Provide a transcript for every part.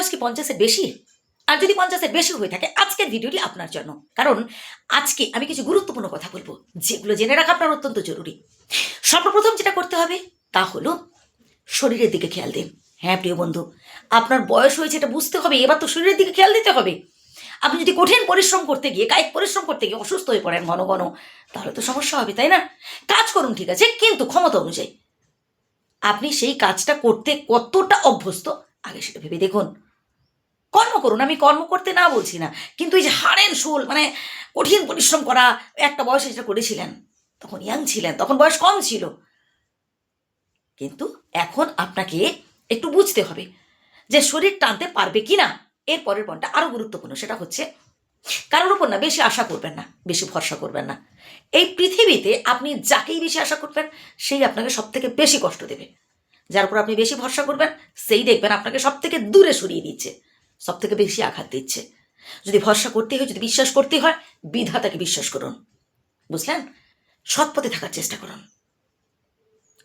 বয়স কি পঞ্চাশের বেশি? আর যদি পঞ্চাশের বেশি হয়ে থাকে, আজকের ভিডিওটি আপনার জন্য। কারণ আজকে আমি কিছু গুরুত্বপূর্ণ কথা বলব, যেগুলো জেনে রাখা আপনার অত্যন্ত জরুরি। সর্বপ্রথম যেটা করতে হবে, তা হলো শরীরের দিকে খেয়াল দিন। হ্যাঁ প্রিয় বন্ধু, আপনার বয়স হয়েছে এটা বুঝতে হবে, এবার তো শরীরের দিকে খেয়াল দিতে হবে। আপনি যদি কঠিন পরিশ্রম করতে গিয়ে, কায়িক পরিশ্রম করতে গিয়ে অসুস্থ হয়ে পড়েন ঘন ঘন, তাহলে তো সমস্যা হবে, তাই না? কাজ করুন, ঠিক আছে, কিন্তু ক্ষমতা অনুযায়ী। আপনি সেই কাজটা করতে কতটা অভ্যস্ত, আগে সেটা ভেবে দেখুন। কর্ম করুন, আমি কর্ম করতে না বলছি না। কিন্তু এই যে হাড়েন শোল মানে কঠিন পরিশ্রম করা, একটা বয়সে যেটা করেছিলেন, তখন ইয়াং ছিলেন, তখন বয়স কম ছিল। কিন্তু এখন আপনাকে একটু বুঝতে হবে যে শরীর টানতে পারবে কি না। এর পরের পয়েন্টটা আরও গুরুত্বপূর্ণ, সেটা হচ্ছে কারোর উপর না বেশি আশা করবেন না, বেশি ভরসা করবেন না। এই পৃথিবীতে আপনি যাকেই বেশি আশা করবেন, সেই আপনাকে সব থেকে বেশি কষ্ট দেবে। যার উপর আপনি বেশি ভরসা করবেন, সেই দেখবেন আপনাকে সব থেকে দূরে সরিয়ে দিচ্ছে। সব থেকে বেশি আঘাত দিচ্ছে। যদি ভরসা করতে হয়, যদি বিশ্বাস করতে হয়, বিধাতাকে বিশ্বাস করুন। বুঝলেন? সৎ পথে থাকার চেষ্টা করুন।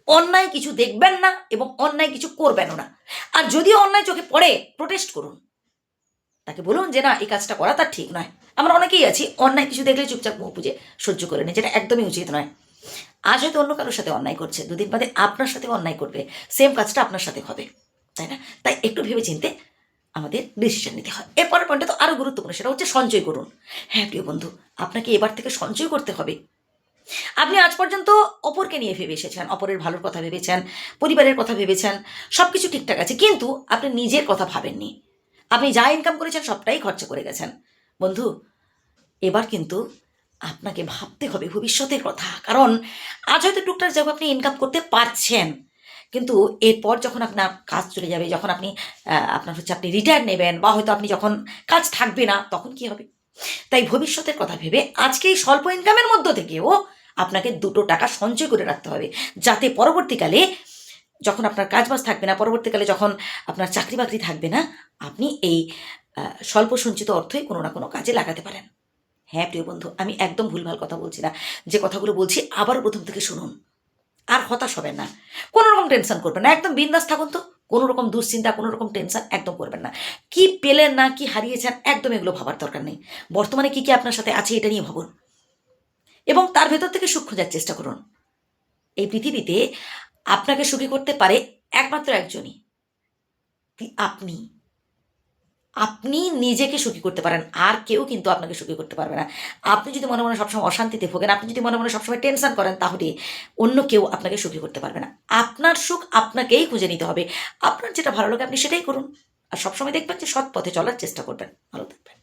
অন্যায় কিছু দেখবেন না এবং অন্যায় কিছু করবেনও না। আর যদি অন্যায় চোখে পড়ে প্রোটেস্ট করুন। তাকে বলুন যে, না, এই কাজটা করা তার ঠিক নয়। আমরা অনেকেই আছি, অন্যায় কিছু দেখলে চুপচাপ মুখ বুঝে সহ্য করে নেই, যেটা একদমই উচিত নয়। আজ হয়তো অন্য কারোর সাথে অন্যায় করছে, দুদিন বাদে আপনার সাথে অন্যায় করবে। সেম কাজটা আপনার সাথে হবে, তাই না? তাই একটু ভেবে চিনতে আমাদের ডিসিশন নিতে হয়। এরপরের পয়েন্টটা তো আরও গুরুত্বপূর্ণ, সেটা হচ্ছে সঞ্চয় করুন। হ্যাঁ প্রিয় বন্ধু, আপনাকে এবার থেকে সঞ্চয় করতে হবে। আপনি আজ পর্যন্ত অপরকে নিয়ে ভেবে এসেছেন, অপরের ভালোর কথা ভেবেছেন, পরিবারের কথা ভেবেছেন সব কিছু ঠিকঠাক আছে, কিন্তু আপনি নিজের কথা ভাবেননি। আপনি যা ইনকাম করেছেন, সবটাই খরচা করে গেছেন। বন্ধু, এবার কিন্তু আপনাকে ভাবতে হবে ভবিষ্যতের কথা, কারণ আজ হয়তো টুকটাক যাব আপনি ইনকাম করতে পারছেন। কিন্তু এরপর যখন আপনার কাজ চলে যাবে, যখন আপনি আপনার হচ্ছে আপনি রিটায়ার নেবেন বা হয়তো আপনি যখন কাজ থাকবে না, তখন কি হবে? তাই ভবিষ্যতের কথা ভেবে আজকে এই স্বল্প ইনকামের মধ্য থেকেও আপনাকে দুটো টাকা সঞ্চয় করে রাখতে হবে। যাতে পরবর্তীকালে যখন আপনার কাজ বাজ থাকবে না, পরবর্তীকালে যখন আপনার চাকরি বাকরি থাকবে না, আপনি এই স্বল্প সঞ্চিত অর্থই কোনো না কোনো কাজে লাগাতে পারেন। হ্যাঁ প্রিয় বন্ধু, আমি একদম ভুলভাল কথা বলছি না। যে কথাগুলো বলছি আবার প্রথম থেকে শুনুন। আর হতাশ হবেন না। কোনো রকম টেনশন করবেন না। একদম বিন্দাস থাকুন তো। কোনো রকম দুশ্চিন্তা কোনো রকম টেনশন একদম করবেন না। কি পেলেন না, কি হারিয়েছেন একদম এগুলো ভাবার দরকার নেই। বর্তমানে কি কি আপনার সাথে আছে এটা নিয়ে ভাবুন। এবং তার ভেতর থেকে সুখ খোঁজার চেষ্টা করুন। এই পৃথিবীতে আপনাকে সুখী করতে পারে একমাত্র একজনই। আপনি। আপনি নিজেকে সুখী করতে পারেন, আর কেউ কিন্তু আপনাকে সুখী করতে পারবে না। আপনি যদি মনে মনে সবসময় অশান্তিতে ভোগেন, আপনি যদি মনে মনে সবসময় টেনশন করেন, তাহলে অন্য কেউ আপনাকে সুখী করতে পারবে না। আপনার সুখ আপনাকেই খুঁজে নিতে হবে। আপনার যেটা ভালো লাগে, আপনি সেটাই করুন। আর সবসময় দেখবেন যে সৎ পথে চলার চেষ্টা করবেন। ভালো থাকবেন।